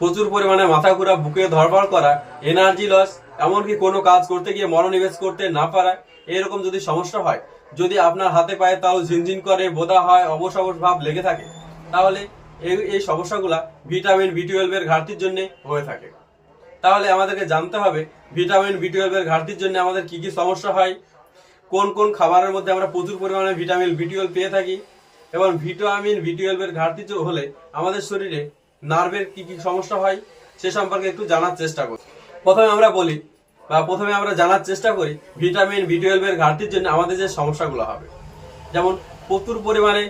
প্রচুর পরিমাণে মাথা ঘোরা, বুকে ধরপড় করা এনার্জি লস এমনকি কোনো কাজ করতে গিয়ে মনোনিবেশ করতে না পারা এরকম যদি সমস্যা হয়, যদি আপনার হাতে পায়ে তাও ঝিনঝিন করে বোধা হয়, অবশ অবশ ভাব লেগে থাকে, তাহলে এই এই সমস্যাগুলা ভিটামিন বি টুয়েলভের ঘাটতির জন্য হয়ে থাকে। তাহলে আমাদেরকে জানতে হবে ভিটামিন বি টুয়েলভের ঘাটতির জন্য আমাদের কি কি সমস্যা হয়, কোন কোন খাবারের মধ্যে আমরা প্রচুর পরিমাণে ভিটামিন বি টুয়েলভ পেয়ে থাকি, এবং ভিটামিন বি টুয়েলভের ঘাটতি হলে আমাদের শরীরে নার্ভের কি কি সমস্যা হয় সে সম্পর্কে একটু জানার চেষ্টা করি। প্রথমে আমরা বলি, বা প্রথমে আমরা জানার চেষ্টা করি, ভিটামিন বি টুয়েলভের ঘাটতির জন্য আমাদের যে সমস্যাগুলো হবে। যেমন, প্রচুর পরিমাণে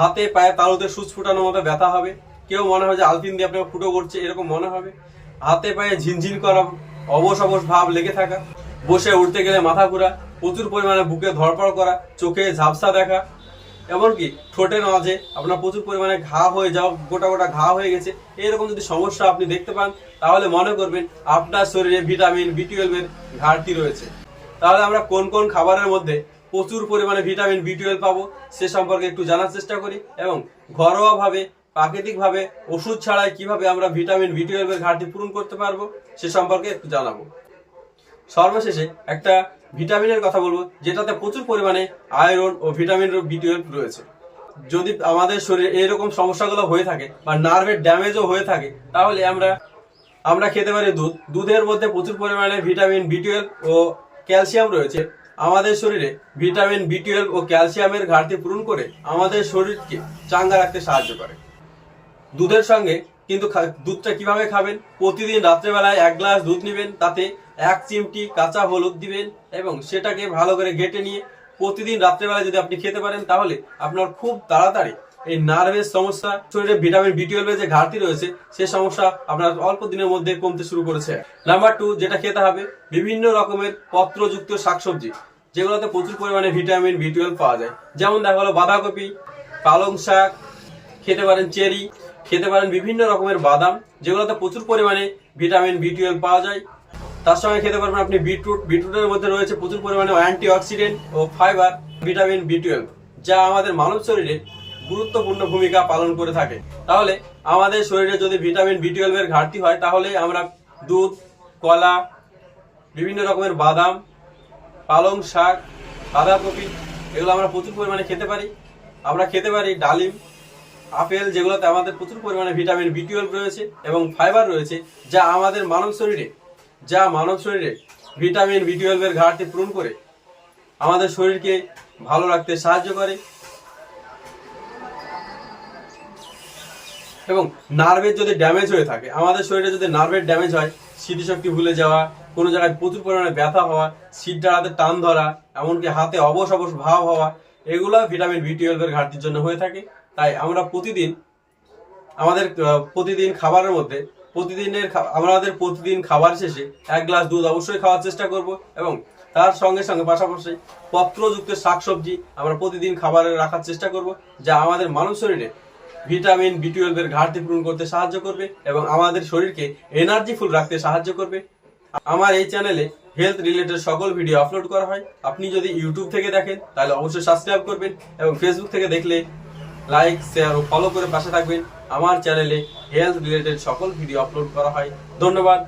হাতে পায়ে তালুতে সুচ ফুটানোর মতো ব্যথা হবে, কেউ মনে হয় যে আলপিন দিয়ে আপনাকে ফুটো করছে, এরকম মনে হবে। হাতে পায়ে ঝিনঝিন করা, অবশ অবশ ভাব লেগে থাকা, বসে উঠতে গেলে মাথা ঘোরা, প্রচুর পরিমাণে বুকে ধরপড় করা, চোখে ঝাপসা দেখা এমনকি ঠোঁটের মাঝে আপনার প্রচুর পরিমাণে ঘা হয়ে যাওয়া গোটা গোটা ঘা হয়ে গেছে, এরকম যদি সমস্যা আপনি দেখতে পান, তাহলে মনে করবেন আপনার শরীরে ভিটামিন বি টুয়েলভের ঘাটতি রয়েছে। তাহলে আমরা কোন কোন খাবারের মধ্যে প্রচুর পরিমাণে ভিটামিন বি টুয়েলভ পাবো, সে সম্পর্কে একটু জানার চেষ্টা করি এবং ঘরোয়াভাবে, প্রাকৃতিকভাবে ওষুধ ছাড়াই কীভাবে আমরা ভিটামিন বি টুয়েলভের ঘাটতি পূরণ করতে পারব, সে সম্পর্কে একটু জানাব। সর্বশেষে একটা ভিটামিনের কথা বলব, যেটাতে প্রচুর পরিমাণে আয়রন ও ভিটামিন বি টুয়েলভ রয়েছে। যদি আমাদের শরীরে এরকম সমস্যাগুলো হয়ে থাকে বা নার্ভের ড্যামেজও হয়ে থাকে, তাহলে আমরা আমরা খেতে পারি দুধ। দুধের মধ্যে প্রচুর পরিমাণে ভিটামিন বি টুয়েলভ ও ক্যালসিয়াম রয়েছে। আমাদের শরীরে ভিটামিন বি টুয়েলভ ও ক্যালসিয়ামের ঘাটতি পূরণ করে আমাদের শরীরকে চাঙ্গা রাখতে সাহায্য করে। দুধের সঙ্গে কিন্তু দুধটা কীভাবে খাবেন? প্রতিদিন রাত্রেবেলায় এক গ্লাস দুধ নেবেন, তাতে এক চিমটি কাঁচা হলুদ দিবেন এবং সেটাকে ভালো করে ঘেটে নিয়ে প্রতিদিন রাত্রেবেলায় যদি আপনি খেতে পারেন, তাহলে আপনার খুব তাড়াতাড়ি এই নার্ভের সমস্যা, শরীরে ভিটামিন বি টুয়েলভের যে ঘাটতি রয়েছে, সে সমস্যা আপনার অল্প দিনের মধ্যে কমতে শুরু করেছে। নাম্বার টু, যেটা খেতে হবে, বিভিন্ন রকমের পত্রযুক্ত শাকসবজি, যেগুলোতে প্রচুর পরিমাণে ভিটামিন বি টুয়েলভ পাওয়া যায়। যেমন দেখা গেলো বাঁধাকপি, পালং শাক, খেতে পারেন চেরি খেতে পারেন বিভিন্ন রকমের বাদাম, যেগুলোতে প্রচুর পরিমাণে ভিটামিন বি টুয়েলভ পাওয়া যায়। তার সঙ্গে খেতে পারবেন আপনি বিটরুট। বিটরুটের মধ্যে রয়েছে প্রচুর পরিমাণে অ্যান্টি অক্সিডেন্ট ও ফাইবার, ভিটামিন বি টুয়েলভ যা আমাদের মানব শরীরে গুরুত্বপূর্ণ ভূমিকা পালন করে থাকে। তাহলে আমাদের শরীরে যদি ভিটামিন বি টুয়েলভের ঘাটতি হয়, তাহলে আমরা দুধ, কলা, বিভিন্ন রকমের বাদাম, পালং শাক, বাঁধাকপি, এগুলো আমরা প্রচুর পরিমাণে খেতে পারি। আমরা খেতে পারি ডালিম আপেল যেগুলোতে আমাদের প্রচুর পরিমাণে ভিটামিন বি টুয়েলভ রয়েছে এবং ফাইবার রয়েছে, যা আমাদের মানব শরীরে, যা মানব শরীরে ভিটামিন বি টুয়েলভের ঘাটতি পূরণ করে, আমাদের শরীরকে ভালো রাখতে সাহায্য করে এবং নার্ভের যদি ড্যামেজ হয়ে থাকে, আমাদের শরীরে যদি নার্ভের ড্যামেজ হয়, স্মৃতিশক্তি ভুলে যাওয়া, কোনো জায়গায় প্রচুর পরিমাণে ব্যথা হওয়া সিট হাতে টান ধরা, এমনকি হাতে অবশ অবশ ভাব হওয়া, এগুলো ভিটামিন বি টুয়েলভের ঘাটতির জন্য হয়ে থাকে। তাই আমরা প্রতিদিন আমাদের প্রতিদিন খাবারের মধ্যে, প্রতিদিনের আমাদের প্রতিদিন খাবার শেষে এক গ্লাস দুধ অবশ্যই খাওয়ার চেষ্টা করব এবং তার সঙ্গে সঙ্গে পাশাপাশি পত্রযুক্ত শাকসবজি আমরা প্রতিদিন খাবারে রাখার চেষ্টা করব, যা আমাদের মানব শরীরে ভিটামিন বি টুয়েলভের ঘাটতি পূরণ করতে সাহায্য করবে এবং আমাদের শরীরকে এনার্জিফুল রাখতে সাহায্য করবে। আমার এই চ্যানেলে হেলথ রিলেটেড সকল ভিডিও আপলোড করা হয়। আপনি যদি ইউটিউব থেকে দেখেন, তাহলে অবশ্যই সাবস্ক্রাইব করবেন এবং ফেসবুক থেকে দেখলে লাইক শেয়ার ও ফলো করে পাশে থাকবেন। আমার চ্যানেলে হেলথ রিলেটেড সকল ভিডিও আপলোড করা হয়। ধন্যবাদ।